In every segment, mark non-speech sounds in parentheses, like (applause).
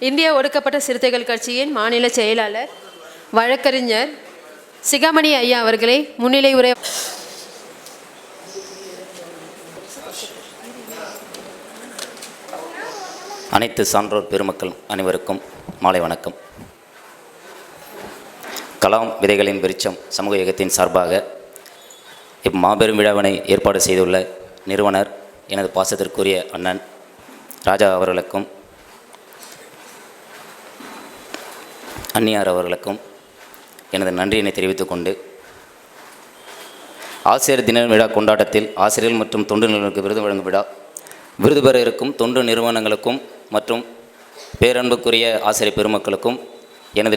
இந்திய ஒடுக்கப்பட்ட சிறுத்தைகள் கட்சியின் மாநில செயலாளர் வழக்கறிஞர் சிகாமணி ஐயா அவர்களை முன்னிலை உரை அனைத்து சான்றோர் பெருமக்கள் அனைவருக்கும் மாலை வணக்கம். கலாம் விதைகளின் விருச்சம் சமூக இயக்கத்தின் சார்பாக இம்மாபெரும் விழாவினை ஏற்பாடு செய்துள்ள நிறுவனர் எனது பாசத்திற்குரிய அண்ணன் ராஜா அவர்களுக்கும் அன்னியார் அவர்களுக்கும் எனது நன்றியினை தெரிவித்துக்கொண்டு ஆசிரியர் தின விழா கொண்டாட்டத்தில் ஆசிரியர்கள் மற்றும் தொண்டு நிறுவனங்களுக்கு விருது வழங்கும் விழா விருது பெற இருக்கும் தொண்டு நிறுவனங்களுக்கும் மற்றும் பேரன்புக்குரிய ஆசிரியர் பெருமக்களுக்கும் எனது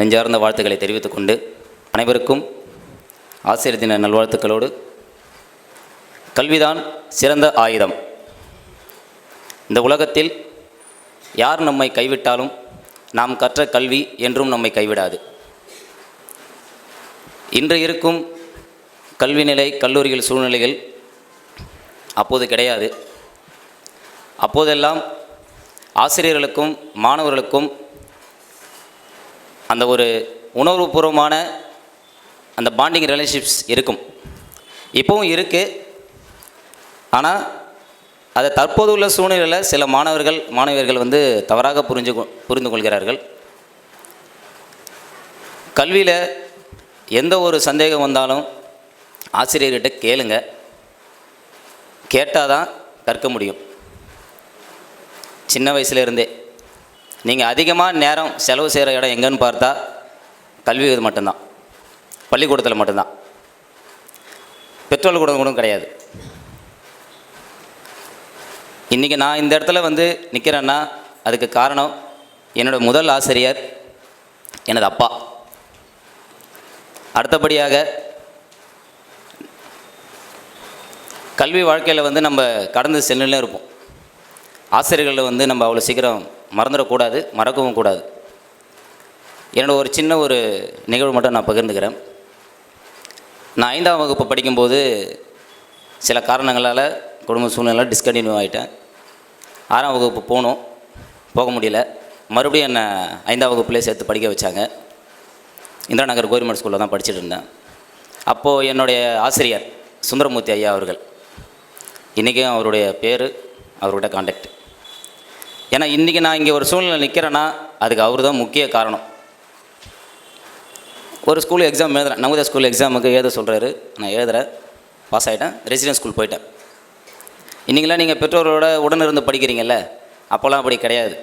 நெஞ்சார்ந்த வாழ்த்துக்களை தெரிவித்துக்கொண்டு அனைவருக்கும் ஆசிரியர் தின நல்வாழ்த்துக்களோடு கல்விதான் சிறந்த ஆயுதம். இந்த உலகத்தில் யார் நம்மை கைவிட்டாலும் நாம் கற்ற கல்வி என்றும் நம்மை கைவிடாது. இன்று இருக்கும் கல்வி நிலை கல்லூரிகள் சூழ்நிலைகள் அப்போது கிடையாது. அப்போதெல்லாம் ஆசிரியர்களுக்கும் மாணவர்களுக்கும் அந்த ஒரு உணர்வுபூர்வமான அந்த பாண்டிங் ரிலேஷன்ஷிப்ஸ் இருக்கும். இப்போவும் இருக்குது ஆனால் அதை தற்போது உள்ள சூழ்நிலையில் சில மாணவர்கள் மாணவியர்கள் வந்து தவறாக புரிஞ்சு புரிந்து கொள்கிறார்கள் கல்வியில் எந்த ஒரு சந்தேகம் வந்தாலும் ஆசிரியர்கிட்ட கேளுங்க. கேட்டால் தான் கற்க முடியும். சின்ன வயசுலேருந்தே நீங்கள் அதிகமாக நேரம் செலவு செய்கிற இடம் எங்கன்னு பார்த்தா கல்வி இது மட்டும்தான். பள்ளிக்கூடத்தில் மட்டும்தான். பெட்ரோல் கூட கூட கிடையாது. இன்றைக்கி நான் இந்த இடத்துல வந்து நிற்கிறேன்னா அதுக்கு காரணம் என்னோட முதல் ஆசிரியர் எனது அப்பா. அடுத்தபடியாக கல்வி வாழ்க்கையில் வந்து நம்ம கடந்து செல்லுன்னு இருப்போம். ஆசிரியர்களை வந்து நம்ம அவ்வளோ சீக்கிரம் மறந்துடக்கூடாது மறக்கவும் கூடாது. என்னோட ஒரு சின்ன ஒரு நிகழ்வு மட்டும் நான் பகிர்ந்துக்கிறேன். நான் ஐந்தாம் வகுப்பு படிக்கும்போது சில காரணங்களால் குடும்ப சூழ்நிலை டிஸ்கண்டினியூ ஆகிட்டேன் ஆறாம் வகுப்பு போகணும் போக முடியல. மறுபடியும் என்னை ஐந்தாம் வகுப்புலேயே சேர்த்து படிக்க வச்சாங்க. இந்திரா நகர் கவர்மெண்ட் ஸ்கூலில் தான் படிச்சுட்டு இருந்தேன். அப்போது என்னுடைய ஆசிரியர் சுந்தரமூர்த்தி ஐயா அவர்கள். இன்றைக்கும் அவருடைய பேர் அவரோட காண்டாக்ட் ஏன்னா இன்றைக்கி நான் இங்கே ஒரு சூழ்நிலை நிற்கிறேன்னா அதுக்கு அவர் தான் முக்கிய காரணம். ஒரு ஸ்கூல் எக்ஸாம் எழுதுறேன். நவோதய ஸ்கூல் எக்ஸாமுக்கு எழுத சொல்கிறாரு நான் எழுதுறேன். பாஸ் ஆகிட்டேன் ரெசிடென்ஸ் ஸ்கூல் போயிட்டேன். இன்றைக்கெல்லாம் நீங்கள் பெற்றோரோட உடனிருந்து படிக்கிறீங்கல்ல அப்போல்லாம் அப்படி கிடையாது.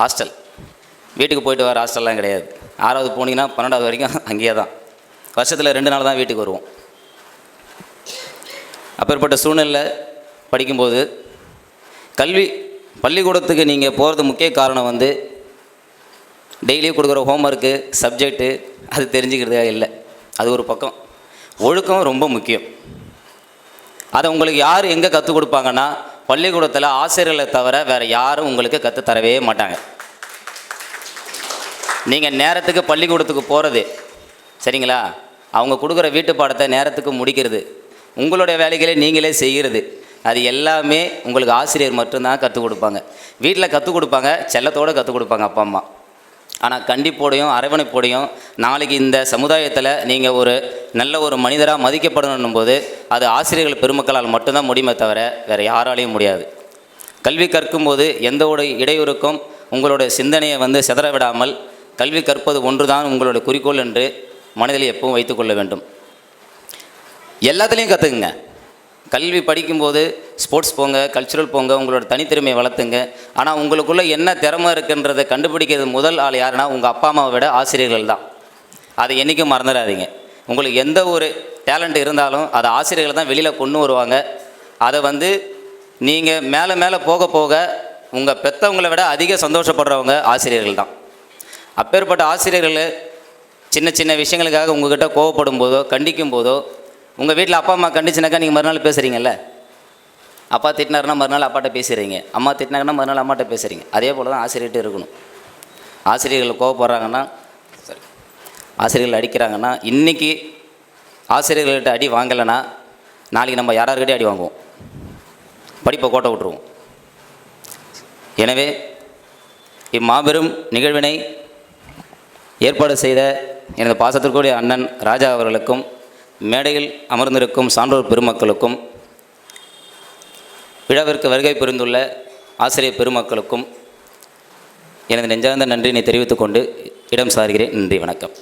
ஹாஸ்டல். வீட்டுக்கு போயிட்டு வர ஹாஸ்டல்லாம் கிடையாது. ஆறாவது போனீங்கன்னா பன்னெண்டாவது வரைக்கும் (laughs) அங்கேயே தான். வருஷத்தில் ரெண்டு நாள் தான் வீட்டுக்கு வருவோம். அப்பேற்பட்ட சூழ்நிலை படிக்கும்போது கல்வி பள்ளிக்கூடத்துக்கு நீங்கள் போகிறது முக்கிய காரணம் வந்து டெய்லி கொடுக்குற ஹோம்ஒர்க்கு சப்ஜெக்ட்டு அது தெரிஞ்சுக்கிறதே இல்லை. அது ஒரு பக்கம். ஒழுக்கம் ரொம்ப முக்கியம். அதை உங்களுக்கு யார் எங்கே கற்றுக் கொடுப்பாங்கன்னா பள்ளிக்கூடத்தில் ஆசிரியர்களை தவிர வேறு யாரும் உங்களுக்கு கற்றுத் தரவே மாட்டாங்க. நீங்கள் நேரத்துக்கு பள்ளிக்கூடத்துக்கு போகிறது சரிங்களா? அவங்க கொடுக்குற வீட்டு பாடத்தை நேரத்துக்கு முடிக்கிறது உங்களுடைய வேலைகளை நீங்களே செய்கிறது அது எல்லாமே உங்களுக்கு ஆசிரியர் மட்டும்தான் கற்றுக் கொடுப்பாங்க. வீட்டில் கற்றுக் கொடுப்பாங்க செல்லத்தோடு கற்றுக் கொடுப்பாங்க அப்பா அம்மா. ஆனால் கண்டிப்போடையும் அரவணைப்போடையும் நாளைக்கு இந்த சமுதாயத்தில் நீங்கள் ஒரு நல்ல ஒரு மனிதராக மதிக்கப்படணும் போது அது ஆசிரியர்கள் பெருமக்களால் மட்டும்தான் முடியுமே தவிர வேறு யாராலையும் முடியாது. கல்வி கற்கும்போது எந்த ஒரு இடையூறுக்கும் உங்களுடைய சிந்தனையை வந்து சிதற விடாமல் கல்வி கற்பது ஒன்றுதான் உங்களுடைய குறிக்கோள் என்று மனதில் எப்பவும் வைத்துக்கொள்ள வேண்டும். எல்லாத்துலேயும் கற்றுக்குங்க கல்வி படிக்கும்போது ஸ்போர்ட்ஸ் போங்க கல்ச்சுரல் போங்க உங்களோட தனித்திறமையை வளர்த்துங்க. ஆனால் உங்களுக்குள்ளே என்ன திறமை இருக்குன்றதை கண்டுபிடிக்கிறது முதல் ஆள் யாருன்னா உங்கள் அப்பா அம்மாவை விட ஆசிரியர்கள் தான். அதை என்றைக்கும் மறந்துடாதீங்க. உங்களுக்கு எந்த ஒரு டேலண்ட் இருந்தாலும் அதை ஆசிரியர்கள் தான் வெளியில் கொண்டு வருவாங்க. அதை வந்து நீங்கள் மேலே மேலே போக போக உங்கள் பெற்றவங்களை விட அதிக சந்தோஷப்படுறவங்க ஆசிரியர்கள் தான். அப்பேற்பட்ட ஆசிரியர்கள் சின்ன சின்ன விஷயங்களுக்காக உங்ககிட்ட கோவப்படும் போதோ கண்டிக்கும் போதோ உங்கள் வீட்டில் அப்பா அம்மா கண்டிச்சுனாக்கா நீங்கள் மறுநாள் பேசுகிறீங்கல்ல அப்பா திட்டினாருன்னா மறுநாள் அப்பாட்ட பேசுகிறீங்க அம்மா திட்டினாங்கன்னா மறுநாள் அம்மாட்ட பேசுகிறீங்க அதே போல் தான் ஆசிரியர்கிட்ட இருக்கணும். ஆசிரியர்கள் கோவப்படுறாங்கன்னா ஆசிரியர்கள் அடிக்கிறாங்கன்னா இன்றைக்கி ஆசிரியர்கள்கிட்ட அடி வாங்கலைன்னா நாளைக்கு நம்ம யாராருக்கிட்டே அடி வாங்குவோம்? படிப்பை கோட்டை விட்டுருவோம். எனவே இம்மாபெரும் நிகழ்வினை ஏற்பாடு செய்த எனது பாசத்திற்குரிய அண்ணன் ராஜா அவர்களுக்கும் மேடையில் அமர்ந்திருக்கும் சான்றோர் பெருமக்களுக்கும் விழாவிற்கு வருகை புரிந்துள்ள ஆசிரியர் பெருமக்களுக்கும் எனது நெஞ்சார்ந்த நன்றியினை தெரிவித்துக்கொண்டு இடம் சார்கிறேன். நன்றி வணக்கம்.